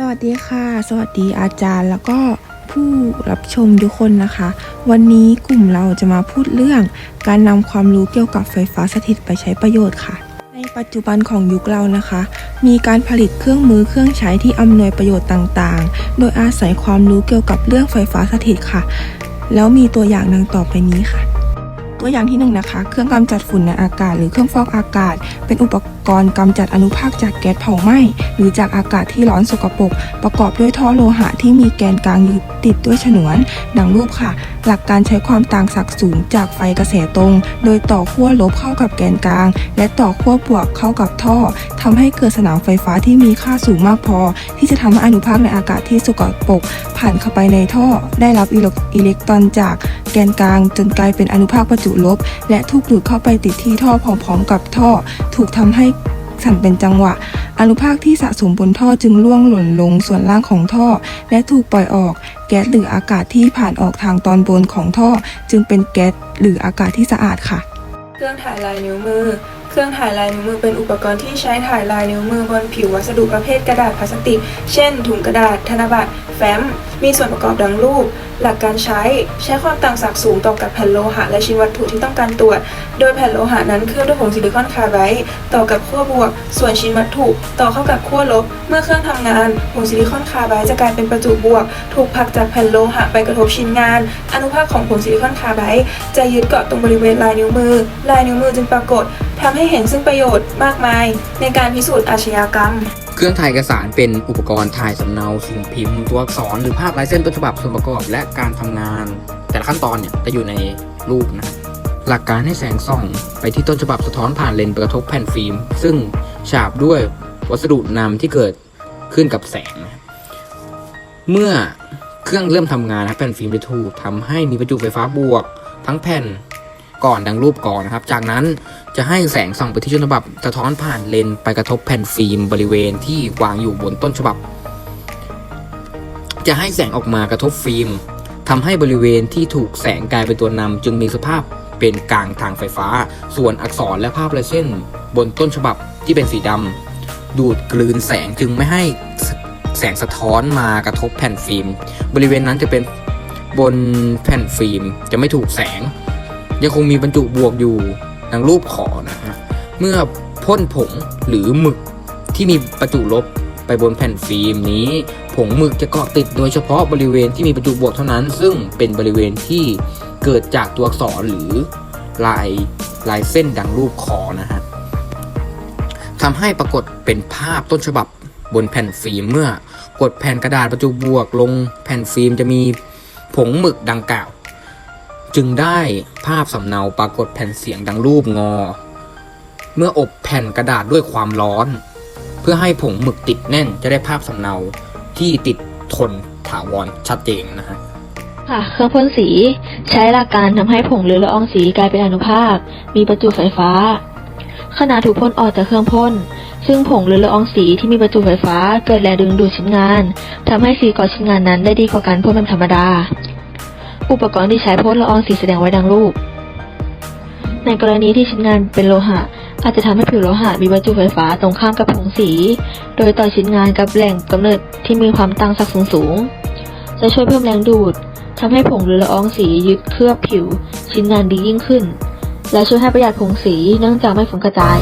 สวัสดีค่ะ สวัสดีอาจารย์แล้วก็ผู้รับชมทุกคนนะคะ วันนี้กลุ่มเราจะมาพูดเรื่องการนำความรู้เกี่ยวกับไฟฟ้าสถิตไปใช้ประโยชน์ค่ะ ในปัจจุบันของยุคเรานะคะ มีการผลิตเครื่องมือเครื่องใช้ที่อำนวยประโยชน์ต่างๆ โดยอาศัยความรู้เกี่ยวกับเรื่องไฟฟ้าสถิตค่ะ แล้วมีตัวอย่างดังต่อไปนี้ค่ะ ตัวอย่างที่หนึ่งนะคะ เครื่องกำจัดฝุ่นในอากาศ หรือเครื่องฟอกอากาศ เป็นอุปกรณ์กำจัดอนุภาคจากแก๊สเผาไหม้หรือจากอากาศที่ร้อนสกปรกประกอบด้วยท่อโลหะที่มีแกนกลางยึดติดด้วยฉนวน ดังรูปค่ะ หลักการใช้ความต่างศักย์สูงจากไฟกระแสตรง โดยต่อขั้วลบเข้ากับแกนกลาง และต่อขั้วบวกเข้ากับท่อทำให้เกิดสนามไฟฟ้าที่มีค่าสูงมากพอ ที่จะทำให้อนุภาคในอากาศที่สกปรกผ่านเข้าไปในท่อ ได้รับอิเล็กตรอนจาก นกลาง จนกลายเป็นอนุภาคประจุลบ และถูกดูดเข้าไปติดที่ท่อพร้อมๆกับท่อ ถูกทำให้สั่นเป็นจังหวะ อนุภาคที่สะสมบนท่อจึงร่วงหล่นลงส่วนล่างของท่อ และถูกปล่อยออก แก๊สหรืออากาศที่ผ่านออกทางตอนบนของท่อ จึงเป็นแก๊สหรืออากาศที่สะอาดค่ะ เครื่องถ่ายลายนิ้วมือ เครื่องถ่ายลายนิ้วมือเป็นอุปกรณ์ที่ใช้ถ่ายลายนิ้วมือบนผิววัสดุประเภทกระดาษพลาสติก เช่น ถุงกระดาษ ธนบัตร แฟ้ม มีส่วนประกอบดังรูป หลักการใช้ใช้ความต่างศักย์สูงต่อกับแผ่นโลหะและชิ้นวัตถุที่ต้องการตรวจ โดยแผ่นโลหะนั้นเคลือบด้วยผงซิลิคอนคาร์ไบด์ต่อกับขั้วบวก ส่วนชิ้นวัตถุต่อเข้ากับขั้วลบ เมื่อเครื่องทำงานผงซิลิคอนคาร์ไบด์จะกลายเป็นประจุบวก ถูกผลักจากแผ่นโลหะไปกระทบชิ้นงาน อนุภาคของผงซิลิคอนคาร์ไบด์จะยึดเกาะตรงบริเวณลายนิ้วมือ ลายนิ้วมือจึงปรากฏทำให้เห็นซึ่งประโยชน์มากมาย ในการพิสูจน์อาชญากรรม เครื่องถ่ายเอกสารเป็นอุปกรณ์ถ่ายสำเนาสิ่งพิมพ์ตัวอักษรหรือภาพลายเส้นต้นฉบับส่วนประกอบและการทำงาน แต่ละขั้นตอนเนี่ยจะอยู่ในรูปนะหลักการให้แสงส่อง ไปที่ต้นฉบับสะท้อนผ่านเลนส์กระทบแผ่นฟิล์ม ซึ่งฉาบด้วยวัสดุนำที่เกิดขึ้นกับแสง เมื่อเครื่องเริ่มทำงานนะครับแผ่นฟิล์มได้ถูกทำให้มีประจุไฟฟ้าบวก ทั้งแผ่นก่อนดังรูปก่อนนะครับ จากนั้น จะให้แสงส่องไปที่ต้นฉบับสะท้อนผ่านเลนส์ไปกระทบแผ่นฟิล์มบริเวณที่วางอยู่บนต้นฉบับ จะให้แสงออกมากระทบฟิล์มทำให้บริเวณที่ถูกแสงกลายเป็นตัวนำจึงมีสภาพเป็นกลางทางไฟฟ้า ส่วนอักษรและภาพลายเส้น บนต้นฉบับที่เป็นสีดำดูดกลืนแสงจึงไม่ให้แสงสะท้อนมากระทบแผ่นฟิล์ม บริเวณนั้นจะเป็นบนแผ่นฟิล์มจะไม่ถูกแสง ยังคงมีบรรจุบวกอยู่ ดังรูปขอนะฮะเมื่อพ่นผงหรือหมึกที่มีประจุลบไปบนแผ่นฟิล์มนี้ ผงหมึกจะเกาะติดโดยเฉพาะบริเวณที่มีประจุบวกเท่านั้น ซึ่งเป็นบริเวณที่เกิดจากตัวอักษรหรือลายลายเส้นดังรูปขอนะฮะทำให้ปรากฏเป็นภาพต้นฉบับบนแผ่นฟิล์มเมื่อกดแผ่นกระดาษประจุบวกลงแผ่นฟิล์มจะมีผงหมึกดังกล่าว จึงได้ภาพสำเนาปรากฏแผ่นเสียงดังรูปงอ เมื่ออบแผ่นกระดาษด้วยความร้อน เพื่อให้ผงหมึกติดแน่นจะได้ภาพสำเนาที่ติดทนถาวรชัดเจนนะฮะค่ะเครื่องพ่นสีใช้หลักการทำให้ผงหรือละอองสีกลายเป็นอนุภาค มีประจุไฟฟ้า ขณะถูกพ่นออกจากเครื่องพ่น ซึ่งผงหรือละอองสีที่มีประจุไฟฟ้าเกิดแรงดึงดูดชิ้นงานทำให้สีก่อชิ้นงานนั้นได้ดีกว่าการพ่นแบบธรรมดา อุปกรณ์ที่ใช้พ่นละอองสีแสดงไว้ดังรูป ในกรณีที่ชิ้นงานเป็นโลหะ อาจจะทำให้ผิวโลหะมีประจุไฟฟ้าตรงข้ามกับผงสี โดยต่อชิ้นงานกับแหล่งกำเนิดที่มีความตั้งศักย์สูงสูง จะช่วยเพิ่มแรงดูดทำให้ผงหรือละอองสียึดเคลือบผิว ชิ้นงานดียิ่งขึ้น และช่วยให้ประหยัดผงสีเนื่องจากไม่ฟุ้งกระจาย